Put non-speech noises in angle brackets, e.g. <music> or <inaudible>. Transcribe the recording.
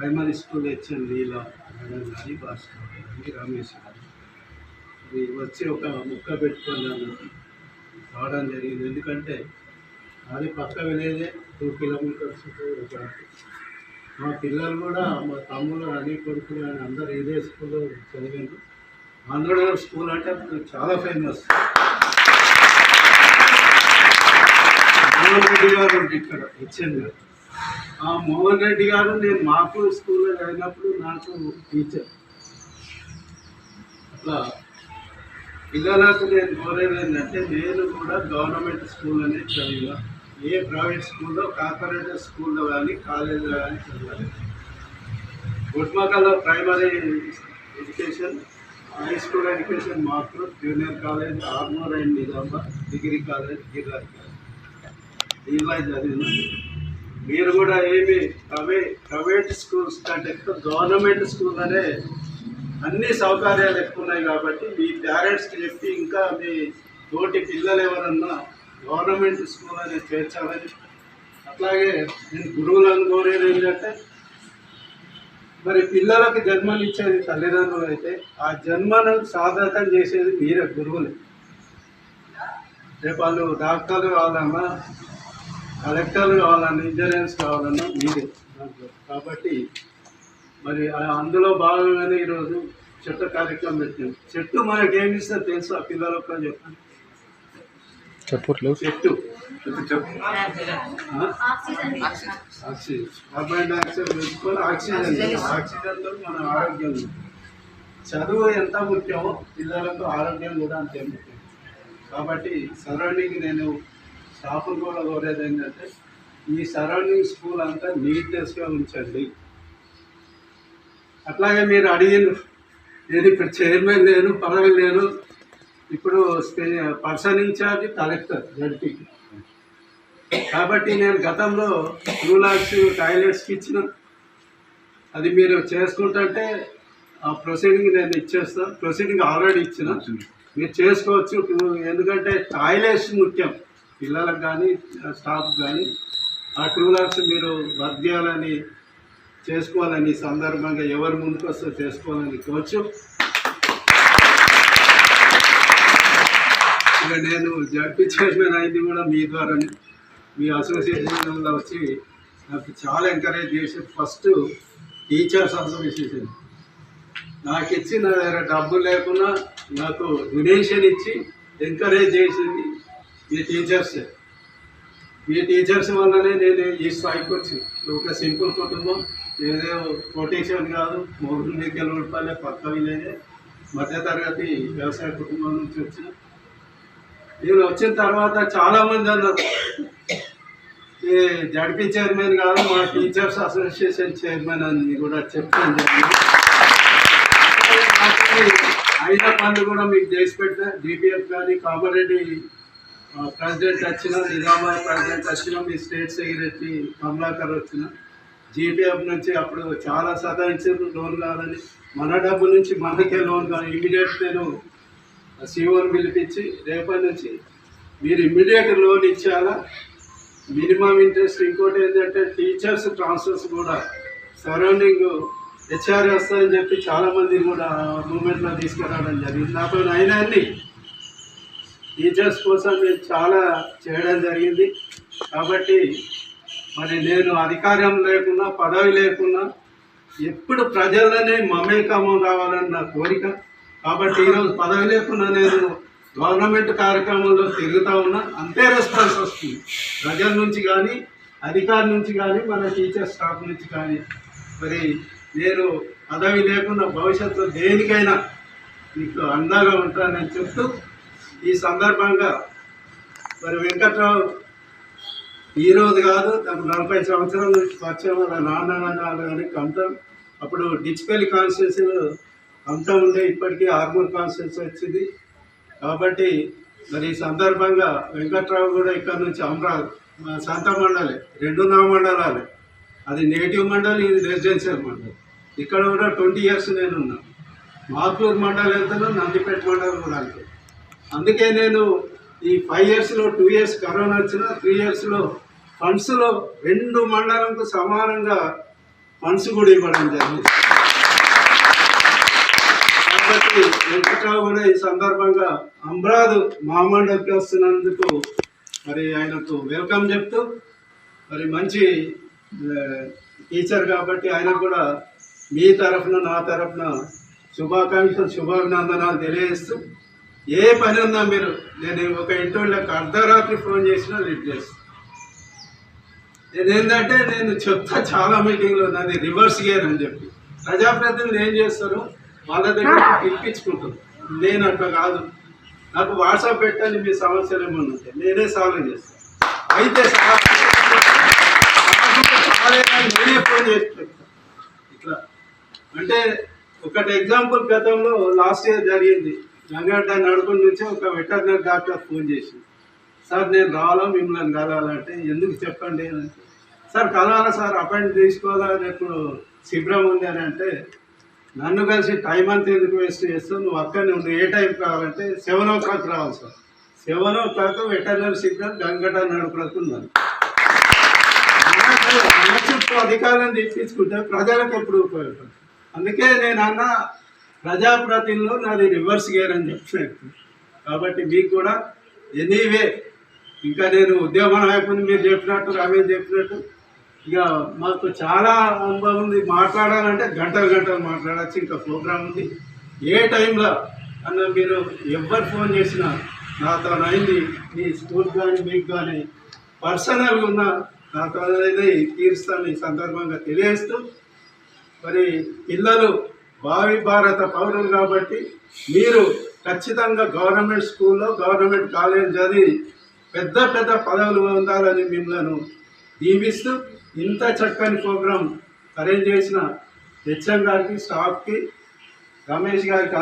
Primary school HM Leela madam గారి భాస్కర్ గారి రమేష్ ఇది వచ్చి ఒక ముక్క పెట్టుకొని రావడం జరిగింది. ఎందుకంటే అది పక్క విలేజే టూ కిలోమీటర్స్ ఒక మా పిల్లలు కూడా మా తమ్ముడు అని కొడుకులు అని అందరు ఇదే స్కూల్లో చదివాను ఆంధ్రనగర్ స్కూల్ అంటే చాలా ఫేమస్. గారు ఇక్కడ హెచ్ఎం గారు మోహన్ రెడ్డి గారు నేను మాకు స్కూల్లో చదివినప్పుడు నాకు టీచర్. అట్లా పిల్లలకు నేను కోరేది ఏంటంటే నేను కూడా గవర్నమెంట్ స్కూల్ అనేది చదివా ఏ ప్రైవేట్ స్కూల్లో కార్పొరేటర్ స్కూల్లో కానీ కాలేజీలో కానీ చదివాలి. గుడ్మకల్లో primary education high school education మాత్రం junior college Armoor and Nizamabad degree college Giriraj college. దీనిలో చదివిన. కూడా ఏమి ప్రైవే ప్రైవేట్ స్కూల్స్ కంటే ఎక్కువ గవర్నమెంట్ స్కూల్ అనే అన్ని సౌకర్యాలు ఎక్కువ ఉన్నాయి కాబట్టి మీ పేరెంట్స్కి చెప్పి ఇంకా మీ తోటి పిల్లలు ఎవరన్నా గవర్నమెంట్ స్కూల్ అనేది చేర్చాలని. అట్లాగే నేను గురువులను కోరేది ఏంటంటే మరి పిల్లలకు జన్మనిచ్చేది తల్లిదండ్రులు అయితే ఆ జన్మను సాధకం చేసేది మీరే గురువులే. రేపు వాళ్ళు డాక్టర్లు కావాలమ్మా కలెక్టర్లు కావాలన్నా ఇంజనీర్స్ కావాలన్నా మీరే దాంట్లో. కాబట్టి మరి అందులో భాగంగానే ఈరోజు చెట్టు కార్యక్రమం పెట్టాం చెట్టు మనకి ఏమి ఇస్తే తెలుసు ఆ పిల్లలకు కూడా చెప్పండి. చెప్పట్లేదు చెట్టు? ఆక్సిజన్. కార్బన్ డైఆక్సైడ్ పెంచుకొని ఆక్సిజన్ ఆక్సిజన్తో మన ఆరోగ్యం. చదువు ఎంత ముఖ్యమో పిల్లలకు ఆరోగ్యం కూడా అంతే ముఖ్యం. కాబట్టి సరౌండింగ్ నేను స్టాఫ్ కూడా కోరేది ఏంటంటే ఈ సరౌండింగ్ స్కూల్ అంతా నీట్నెస్గా ఉంచండి. అట్లాగే మీరు అడిగిన నేను ఇప్పుడు చైర్మన్ లేను పదవి లేను ఇప్పుడు పర్సన్ ఇన్ఛార్జ్ కలెక్టర్ జడ్పీకి కాబట్టి నేను గతంలో టూ లాక్స్ టాయిలెట్స్కి ఇచ్చిన. అది మీరు చేసుకుంటుంటే ఆ ప్రొసీడింగ్ నేను ఇచ్చేస్తాను ప్రొసీడింగ్ ఆల్రెడీ ఇచ్చిన. మీరు చేసుకోవచ్చు. ఎందుకంటే టాయిలెట్స్ ముఖ్యం. పిల్లలకు కానీ స్టాఫ్ కానీ ఆ టూ లాక్స్ మీరు వర్క్ చేయాలని చేసుకోవాలని సందర్భంగా ఎవరు ముందుకు వస్తే చేసుకోవాలని కోచ్ ఇక నేను జడ్పీ చైర్మన్ అయింది కూడా మీ ద్వారానే. మీ అసోసియేషన్లో వచ్చి నాకు చాలా ఎంకరేజ్ చేసి ఫస్ట్ టీచర్స్ అసోసియేషన్ నాకు ఇచ్చి నా దగ్గర డబ్బు లేకున్నా నాకు డొనేషన్ ఇచ్చి ఎంకరేజ్ చేసింది ఈ టీచర్స్ ఈ టీచర్స్ వల్లనే నేను ఈ స్థాయికి వచ్చి. ఒక సింపుల్ కుటుంబం. ఏదో కొటేషన్ కాదు. మూడు దగ్గర రూపాయలే పక్క విలేజే మధ్యతరగతి వ్యవసాయ కుటుంబం నుంచి వచ్చిన. నేను వచ్చిన తర్వాత చాలామంది అన్నారు. ఈ జడ్పీ చైర్మన్ కాదు మా టీచర్స్ అసోసియేషన్ చైర్మన్ అని కూడా చెప్తాను అయిన పనులు కూడా మీకు చేసి పెట్టా. డిపిఎఫ్ కానీ కామారెడ్డి ప్రెసిడెంట్ వచ్చిన నిజామాబాద్ ప్రెసిడెంట్ వచ్చిన మీ స్టేట్ సెక్రటరీ కమలాకర్ వచ్చిన జీపీఎఫ్ నుంచి అప్పుడు చాలా సతాయించారు లోన్ కావాలని మన డబ్బు నుంచి మనకే లోన్ కావాలి ఇమీడియట్ నేను సీఓని పిలిపించి రేపటి నుంచి మీరు ఇమీడియట్ లోన్ ఇచ్చేయాలా మినిమం ఇంట్రెస్ట్ ఇంకోటి ఏంటంటే టీచర్స్ ట్రాన్స్ఫర్స్ కూడా సరౌండింగ్ హెచ్ఆర్ వస్తాయని చెప్పి చాలామంది కూడా మూమెంట్లో తీసుకురావడం జరిగింది. నాతో అయినా టీచర్స్ కోసం నేను చాలా చేయడం జరిగింది. కాబట్టి మరి నేను అధికారం లేకున్నా పదవి లేకున్నా ఎప్పుడు ప్రజలనే మమేకమం కావాలని నా కోరిక. కాబట్టి ఈరోజు పదవి లేకున్నా నేను గవర్నమెంట్ కార్యక్రమంలో తిరుగుతూ ఉన్నా. అంతే రెస్పాన్స్ వస్తుంది. ప్రజల నుంచి కానీ అధికారి నుంచి కానీ మన టీచర్ స్టాఫ్ నుంచి కానీ. మరి నేను పదవి లేకుండా భవిష్యత్తులో దేనికైనా మీకు అందంగా ఉంటానని చెప్తూ ఈ సందర్భంగా మరి వెంకట్రావు ఈరోజు కాదు నాకు నలభై సంవత్సరాల నుంచి పరిచయం వాళ్ళ నాన్న నాన్న కానీ కంఠం అప్పుడు డిచ్పల్లి కాన్స్టిట్యూన్సీలో అంతా ఉండే ఇప్పటికీ ఆర్మూర్ కాన్స్టిట్యూన్సీ వచ్చింది. కాబట్టి మరి ఈ సందర్భంగా వెంకట్రావు కూడా ఇక్కడ నుంచి అమరావతి సంత మండలి రెండు నా మండలాలే. అది నేటివ్ మండలి ఇది రెసిడెన్షియల్ మండలి. ఇక్కడ కూడా ట్వంటీ ఇయర్స్ నేను ఉన్నా. మండలి వెళ్తాను నందిపేట మండలి కూడా వెళ్తాను అందుకే నేను ఈ ఫైవ్ ఇయర్స్లో టూ ఇయర్స్ కరోనా వచ్చిన త్రీ ఇయర్స్లో ఫండ్స్లో రెండు మండలంకు సమానంగా ఫండ్స్ కూడా ఇవ్వడం జరిగింది. కాబట్టి వెంకట్రావు కూడా ఈ సందర్భంగా అమరాదు మామండలికి వస్తున్నందుకు మరి ఆయనకు వెల్కమ్ చెప్తూ మరి మంచి టీచర్ కాబట్టి ఆయన కూడా మీ తరఫున నా తరఫున శుభాకాంక్షలు శుభాభినందనాలు తెలియజేస్తూ ఏ పని ఉన్నా మీరు నేను ఒక ఇంటర్వ్యూలకు అర్ధరాత్రి ఫోన్ చేసినా లిఫ్ట్ చేస్తాను నేను ఏంటంటే నేను చెప్తా చాలా మీటింగ్లో నాది రివర్స్ గేర్ అని చెప్పి. ప్రజాప్రతినిధులు ఏం చేస్తారు? వాళ్ళ దగ్గర <laughs> పిలిపించుకుంటారు నేను అట్లా కాదు. నాకు వాట్సాప్ పెట్టండి మీ సమస్యలు ఏమన్నా ఉంటే నేనే సాల్వ్ చేస్తాను అయితే నేనే ఫోన్ చేసి చెప్తాను ఇట్లా. అంటే ఒకటి ఎగ్జాంపుల్ గతంలో లాస్ట్ ఇయర్ జరిగింది. గంగడ్డ నడుకుని నుంచి ఒక వెటర్నరీ డాక్టర్ ఫోన్ చేసి సార్ నేను రావాలా? మిమ్మల్ని కలవాలంటే ఎందుకు చెప్పండి? అని అంటే సార్ కలవాలా సార్? అపాయింట్ తీసుకోవాలా? రేపు శిబిరం ఉంది అని అంటే నన్ను కలిసి టైం అంతా ఎందుకు వేస్ట్ చేస్తావు? నువ్వు అక్కడనే నువ్వు ఏ టైం కావాలంటే సెవెన్ ఓ క్లాక్ రావాలి sir. Seven o'clock veterinary శిబిరం గంగట నడుపులకు ఉన్నాను చుట్టూ అధికారులను తెప్పించుకుంటే ప్రజలకు ఎప్పుడు ఉపయోగపడుతుంది? అందుకే నేను అన్న ప్రజాప్రతినిధులు నాది రివర్స్ గేర్ అని చెప్పినట్టు కాబట్టి మీకు కూడా ఎనీవే ఇంకా నేను ఉద్యోగం అయిపోయింది మీరు చెప్పినట్టు రమేష్ చెప్పినట్టు. ఇక మాకు చాలా అనుభవం ఉంది. మాట్లాడాలంటే గంటలు గంటలు మాట్లాడచ్చు. ఇంకా ప్రోగ్రామ్ ఉంది. ఏ టైంలో అన్న మీరు ఎవరు ఫోన్ చేసినా నాతో అయింది. మీ స్కూల్ కానీ మీకు కానీ పర్సనల్గా ఉన్న నాతో అనేది తీరుస్తాను ఈ సందర్భంగా తెలియజేస్తూ. మరి పిల్లలు భావి భారత పౌరులు కాబట్టి మీరు ఖచ్చితంగా గవర్నమెంట్ స్కూల్లో గవర్నమెంట్ కాలేజ్ చదివి పెద్ద పెద్ద పదవులు పొందాలని మిమ్మల్ని దీవిస్తూ ఇంత చక్కని ప్రోగ్రాం అరేంజ్ చేసిన హెచ్ఎం గారికి స్టాఫ్కి రమేష్ గారికి